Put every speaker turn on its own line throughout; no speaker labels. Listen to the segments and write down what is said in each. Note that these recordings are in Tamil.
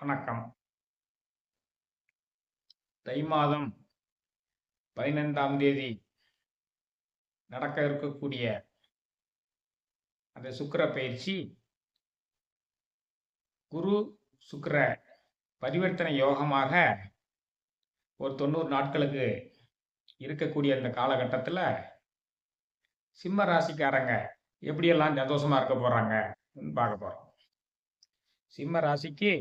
வணக்கம். தை மாதம் பதினைந்தாம் தேதி நடக்க இருக்கக்கூடிய அந்த சுக்கிர பயிற்சி குரு சுக்கர பரிவர்த்தனை யோகமாக ஒரு தொண்ணூறு நாட்களுக்கு இருக்கக்கூடிய அந்த காலகட்டத்தில் சிம்ம ராசிக்காரங்க எப்படியெல்லாம் சந்தோஷமா இருக்க போறாங்க பார்க்க போறோம். சிம்ம ராசிக்கு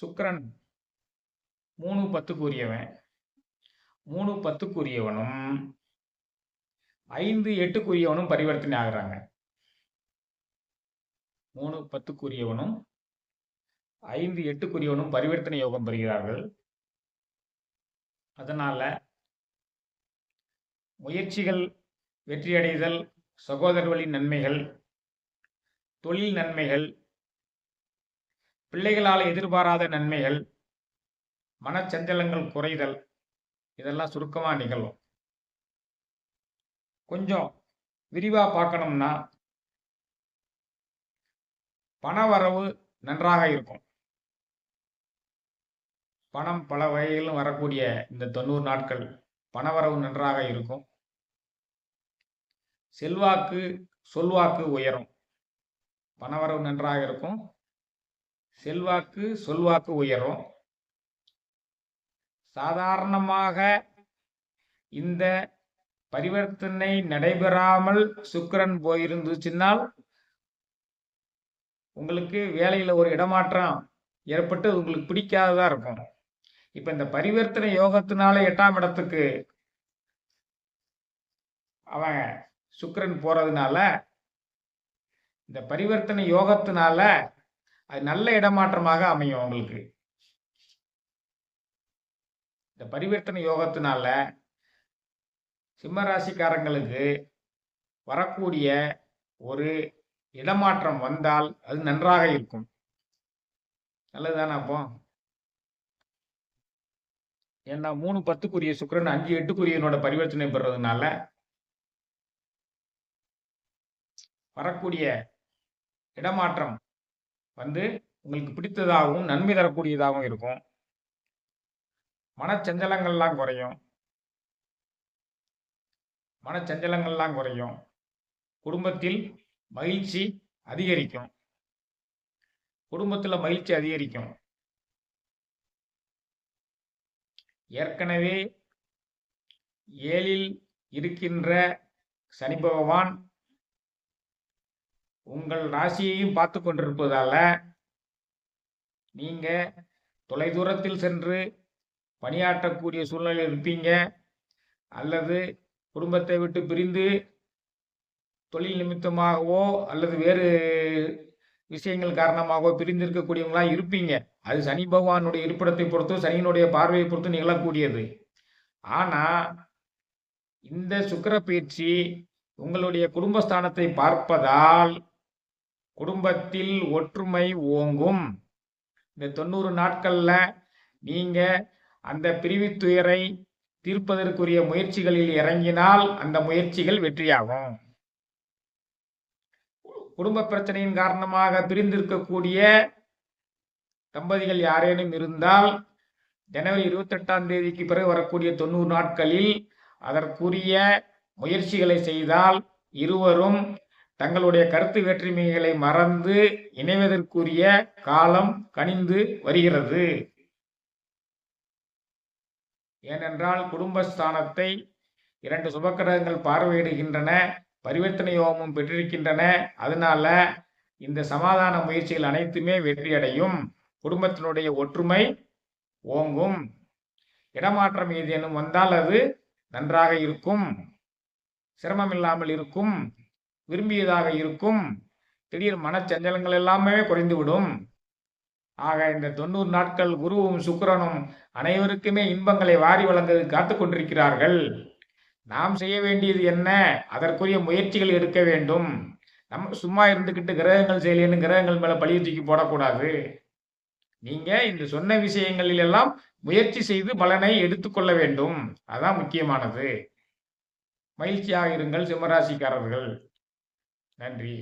சுக்கரன் மூணு பத்துக்குரியவன். மூணு பத்துக்குரியவனும் ஐந்து எட்டுக்குரியவனும் பரிவர்த்தனை ஆகுறாங்க. மூணு பத்துக்குரியவனும் ஐந்து எட்டுக்குரியவனும் பரிவர்த்தனை யோகம் பெறுகிறார்கள். அதனால முயற்சிகள் வெற்றியடைதல் சகோதர வழி நன்மைகள் தொழில் நன்மைகள் பிள்ளைகளால் எதிர்பாராத நன்மைகள் மனச்சஞ்சலங்கள் குறைதல் இதெல்லாம் சுருக்கமாக நிகழும். கொஞ்சம் விரிவாக பார்க்கணும்னா பணவரவு நன்றாக இருக்கும். பணம் பல வகையிலும் வரக்கூடிய இந்த தொண்ணூறு நாட்கள் பணவரவு நன்றாக இருக்கும். செல்வாக்கு சொல்வாக்கு உயரும். பணவரவு நன்றாக இருக்கும். செல்வாக்கு சொல்வாக்கு உயரும். சாதாரணமாக இந்த பரிவர்த்தனை நடைபெறாமல் சுக்கிரன் போயிருந்துச்சுன்னால் உங்களுக்கு வேலையில் ஒரு இடமாற்றம் ஏற்பட்டு உங்களுக்கு பிடிக்காததா இருக்கும். இப்ப இந்த பரிவர்த்தனை யோகத்தினால எட்டாம் இடத்துக்கு அவன் சுக்கரன் போறதுனால இந்த பரிவர்த்தனை யோகத்தினால அது நல்ல இடமாற்றமாக அமையும் உங்களுக்கு. இந்த பரிவர்த்தனை யோகத்தினால சிம்ம ராசிக்காரங்களுக்கு வரக்கூடிய ஒரு இடமாற்றம் வந்தால் அது நன்றாக இருக்கும். நல்லதுதானே அப்போ? ஏன்னா மூணு பத்துக்குரிய சுக்கிரன் அஞ்சு எட்டுக்குரியனோட பரிவர்த்தனை பெறதுனால வரக்கூடிய இடமாற்றம் வந்து உங்களுக்கு பிடித்ததாகவும் நன்மை தரக்கூடியதாகவும் இருக்கும். மனச்சஞ்சலங்கள்லாம் குறையும். மனச்சஞ்சலங்கள்லாம் குறையும். குடும்பத்தில் மகிழ்ச்சி அதிகரிக்கும். குடும்பத்தில் மகிழ்ச்சி அதிகரிக்கும். ஏற்கனவே ஏழில் இருக்கின்ற சனி பகவான் உங்கள் ராசியையும் பார்த்து கொண்டிருப்பதால நீங்க தொலைதூரத்தில் சென்று பணியாற்றக்கூடிய சூழ்நிலையில் இருப்பீங்க. அல்லது குடும்பத்தை விட்டு பிரிந்து தொழில் நிமித்தமாகவோ அல்லது வேறு விஷயங்கள் காரணமாகவோ பிரிந்திருக்கக்கூடியவங்களா இருப்பீங்க. அது சனி பகவானுடைய இருப்பிடத்தை பொறுத்து சனியினுடைய பார்வையை பொறுத்து நிகழக்கூடியது. ஆனா இந்த சுக்கிர பயிற்சி உங்களுடைய குடும்பஸ்தானத்தை பார்ப்பதால் குடும்பத்தில் ஒற்றுமை ஓங்கும். இந்த தொண்ணூறு நாட்கள்ல நீங்க அந்த பிரிவுத்துயரை தீர்ப்பதற்குரிய முயற்சிகளில் இறங்கினால் அந்த முயற்சிகள் வெற்றியாகும். குடும்ப பிரச்சனையின் காரணமாக பிரிந்திருக்கக்கூடிய தம்பதிகள் யாரேனும் இருந்தால் ஜனவரி இருபத்தெட்டாம் தேதிக்கு பிறகு வரக்கூடிய தொண்ணூறு நாட்களில் அதற்குரிய முயற்சிகளை செய்தால் இருவரும் தங்களுடைய கருத்து வேற்றுமைகளை மறந்து இணைவதற்குரிய காலம் கனிந்து வருகிறது. ஏனென்றால் குடும்பஸ்தானத்தை இரண்டு சுபக்கிரகங்கள் பார்வையிடுகின்றன பரிவர்த்தனை யோகமும் பெற்றிருக்கின்றன. அதனால இந்த சமாதான முயற்சிகள் அனைத்துமே வெற்றியடையும். குடும்பத்தினுடைய ஒற்றுமை ஓங்கும். இடமாற்றம் ஏதேனும் வந்தால் அது நன்றாக இருக்கும். சிரமம் இல்லாமல் இருக்கும். விரும்பியதாக இருக்கும். திடீர் மனச்சஞ்சலங்கள் எல்லாமே குறைந்துவிடும். ஆக இந்த தொண்ணூறு நாட்கள் குருவும் சுக்கரனும் அனைவருக்குமே இன்பங்களை வாரி வழங்க காத்து கொண்டிருக்கிறார்கள். நாம் செய்ய வேண்டியது என்ன? அதற்குரிய முயற்சிகள் எடுக்க வேண்டும். நம்ம சும்மா இருந்துக்கிட்டு கிரகங்கள் செய்யலன்னு கிரகங்கள் மேல பழிய தூக்கி போடக்கூடாது. நீங்க இந்த சொன்ன விஷயங்களில் எல்லாம் முயற்சி செய்து பலனை எடுத்துக்கொள்ள வேண்டும். அதான் முக்கியமானது. மகிழ்ச்சியாக இருங்கள் சிம்மராசிக்காரர்கள். நன்றி.